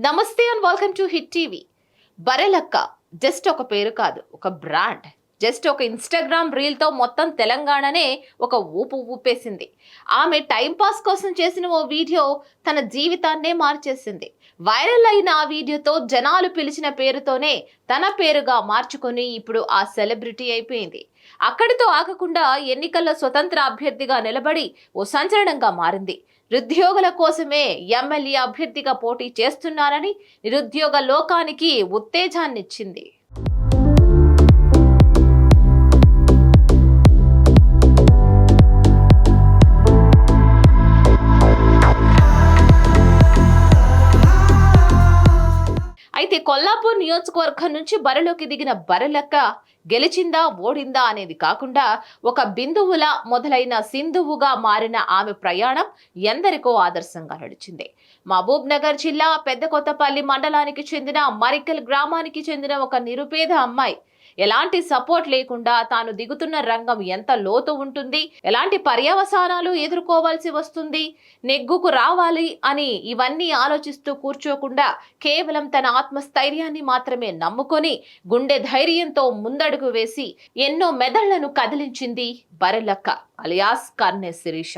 నమస్తే and welcome to hit TV. Barelakka just ఒక పేరు కాదు ఒక బ్రాండ్. జస్ట్ ఒక ఇన్స్టాగ్రామ్ రీల్తో మొత్తం తెలంగాణనే ఒక ఊపు ఊపేసింది. ఆమె టైంపాస్ కోసం చేసిన ఓ వీడియో తన జీవితాన్నే మార్చేసింది. వైరల్ అయిన ఆ వీడియోతో జనాలు పిలిచిన పేరుతోనే తన పేరుగా మార్చుకొని ఇప్పుడు ఆ సెలబ్రిటీ అయిపోయింది. అక్కడితో ఆగకుండా ఎన్నికల్లో స్వతంత్ర అభ్యర్థిగా నిలబడి ఓ సంచలనంగా మారింది. నిరుద్యోగుల కోసమే ఎమ్మెల్యే అభ్యర్థిగా పోటీ చేస్తున్నారని నిరుద్యోగ లోకానికి ఉత్తేజాన్నిచ్చింది. అయితే కొల్లాపూర్ నియోజకవర్గం నుంచి బరిలోకి దిగిన బరలక్క గెలిచిందా ఓడిందా అనేది కాకుండా ఒక బిందువుల మొదలైన సింధువుగా మారిన ఆమె ప్రయాణం ఎందరికో ఆదర్శంగా నడిచింది. మహబూబ్ నగర్ జిల్లా పెద్ద కొత్తపల్లి మండలానికి చెందిన మరికల్ గ్రామానికి చెందిన ఒక నిరుపేద అమ్మాయి ఎలాంటి సపోర్ట్ లేకుండా తాను దిగుతున్న రంగం ఎంత లోతు ఉంటుంది? ఎలాంటి పర్యవసానాలు ఎదుర్కోవాల్సి వస్తుంది? నెగ్గుకు రావాలి అని ఇవన్నీ ఆలోచిస్తూ కూర్చోకుండా కేవలం తన ఆత్మస్థైర్యాన్ని మాత్రమే నమ్ముకొని గుండె ధైర్యంతో ముందడుగు వేసి ఎన్నో మెదళ్ళను కదిలించింది బరలక్క అలియాస్ కర్నె శిరీష.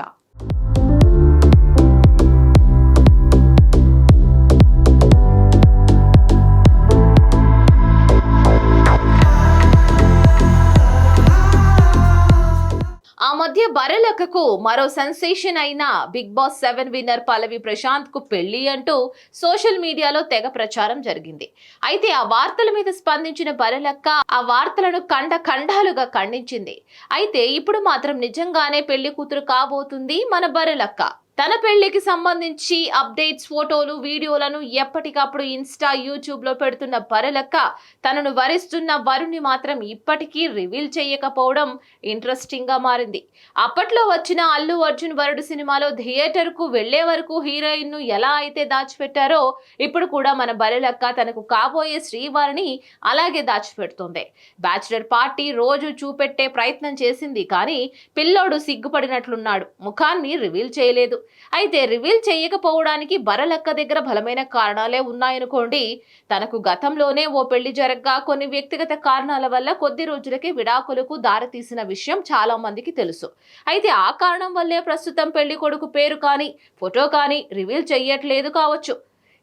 మధ్య బరలకకు మరో సెన్సేషన్ అయిన big boss seven winner Pallavi ప్రశాంత్కు పెళ్ళి అంటూ సోషల్ మీడియాలో తెగ ప్రచారం జరిగింది. అయితే ఆ వార్తల మీద స్పందించిన బరలక్క ఆ వార్తలను కండ ఖండాలుగా ఖండించింది. అయితే ఇప్పుడు మాత్రం నిజంగానే పెళ్ళి కూతురు కాబోతుంది మన బరలక్క. తన పెళ్ళికి సంబంధించి అప్డేట్స్ ఫోటోలు వీడియోలను ఎప్పటికప్పుడు ఇన్స్టా యూట్యూబ్లో పెడుతున్న పరలక్క తనను వరిస్తున్న వరుణ్ణి మాత్రం ఇప్పటికీ రివీల్ చేయకపోవడం ఇంట్రెస్టింగ్గా మారింది. అప్పట్లో వచ్చిన అల్లు అర్జున్ వరుడు సినిమాలో థియేటర్కు వెళ్ళే వరకు హీరోయిన్ను ఎలా అయితే దాచిపెట్టారో ఇప్పుడు కూడా మన బరెలక్క తనకు కాబోయే శ్రీవారిని అలాగే దాచిపెడుతోంది. బ్యాచులర్ పార్టీ రోజు చూపెట్టే ప్రయత్నం చేసింది కానీ పిల్లోడు సిగ్గుపడినట్లున్నాడు. ముఖాన్ని రివీల్ చేయలేదు. అయితే రివీల్ చేయకపోవడానికి బరలక్క దగ్గర బలమైన కారణాలే ఉన్నాయనుకోండి. తనకు గతంలోనే ఓ పెళ్ళి జరగ్గా కొన్ని వ్యక్తిగత కారణాల వల్ల కొద్ది రోజులకే విడాకులకు దారితీసిన విషయం చాలా మందికి తెలుసు. అయితే ఆ కారణం వల్లే ప్రస్తుతం పెళ్ళి కొడుకు పేరు కానీ ఫోటో కానీ రివీల్ చెయ్యట్లేదు కావచ్చు.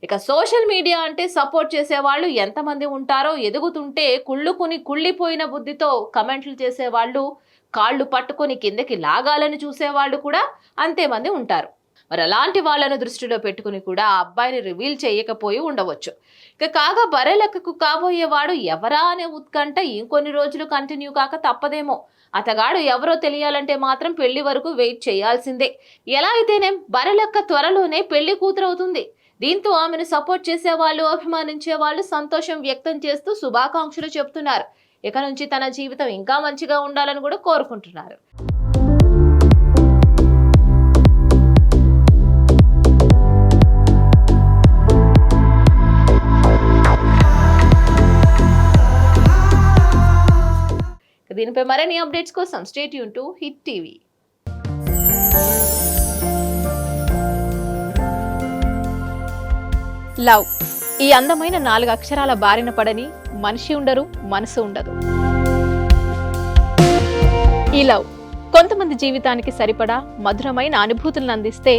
ఇక సోషల్ మీడియా అంటే సపోర్ట్ చేసేవాళ్ళు ఎంతమంది ఉంటారో ఎదుగుతుంటే కుళ్ళుకుని కుళ్ళిపోయిన బుద్ధితో కమెంట్లు చేసేవాళ్ళు కాళ్ళు పట్టుకొని కిందకి లాగాలని చూసేవాళ్ళు కూడా అంతేమంది ఉంటారు. మరి అలాంటి వాళ్ళను దృష్టిలో పెట్టుకుని కూడా ఆ అబ్బాయిని రివీల్ చేయకపోయి ఉండవచ్చు. ఇక కాగా బరెలెక్కకు కాబోయేవాడు ఎవరా అనే ఉత్కంఠ ఇంకొన్ని రోజులు కంటిన్యూ కాక తప్పదేమో. అతగాడు ఎవరో తెలియాలంటే మాత్రం పెళ్ళి వరకు వెయిట్ చేయాల్సిందే. ఎలా అయితేనేం బరెలెక్క త్వరలోనే పెళ్ళి కూతురవుతుంది. దీంతో ఆమెను సపోర్ట్ చేసేవాళ్ళు అభిమానించే వాళ్ళు సంతోషం వ్యక్తం చేస్తూ శుభాకాంక్షలు చెబుతున్నారు ఇక నుంచి తన జీవితం ఇంకా మంచిగా ఉండాలని కూడా కోరుకుంటున్నారు. దీనిపై మరిన్ని అప్డేట్స్ కోసం state Yoon to hit TV love. ఈ అందమైన నాలుగు అక్షరాల బారిన పడని మనిషి ఉండరు మనసు ఉండదు. ఈ లవ్ కొంతమంది జీవితానికి సరిపడా మధురమైన అనుభూతులను అందిస్తే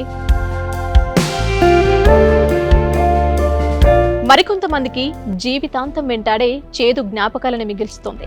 మరికొంతమందికి జీవితాంతం వెంటాడే చేదు జ్ఞాపకాలను మిగిల్స్తుంది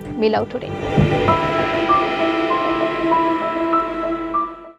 মিলাউটুরে